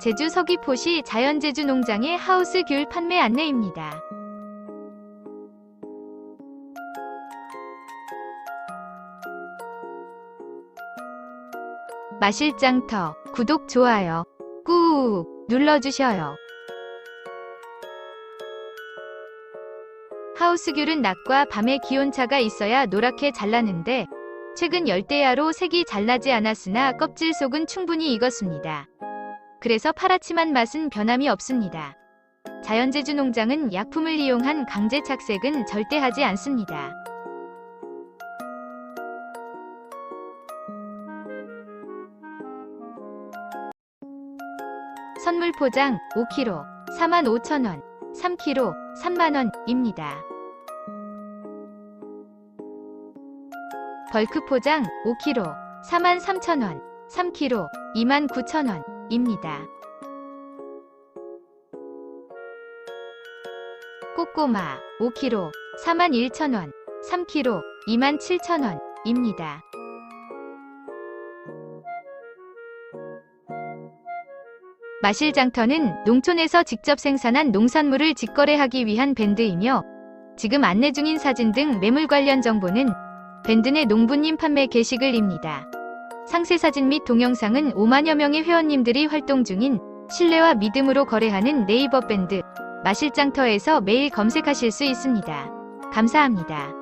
제주 서귀포시 자연제주 농장의 하우스 귤 판매 안내입니다. 마실 장터 구독 좋아요 꾹 눌러주셔요. 하우스귤은 낮과 밤의 기온차가 있어야 노랗게 잘나는데 최근 열대야로 색이 잘 나지 않았으나 껍질 속은 충분히 익었습니다. 그래서 파랗지만 맛은 변함이 없습니다. 자연제주 농장은 약품을 이용한 강제 착색은 절대 하지 않습니다. 선물 포장 5kg 45,000원, 3kg 3만원입니다. 벌크 포장 5kg 43,000원, 3kg 29,000원 입니다. 꼬꼬마 5kg 41,000원, 3kg 27,000원 입니다. 마실장터는 농촌에서 직접 생산한 농산물을 직거래하기 위한 밴드이며 지금 안내 중인 사진 등 매물 관련 정보는 밴드 내 농부님 판매 게시글입니다. 상세 사진 및 동영상은 5만여 명의 회원님들이 활동 중인 신뢰와 믿음으로 거래하는 네이버 밴드 마실장터에서 매일 검색하실 수 있습니다. 감사합니다.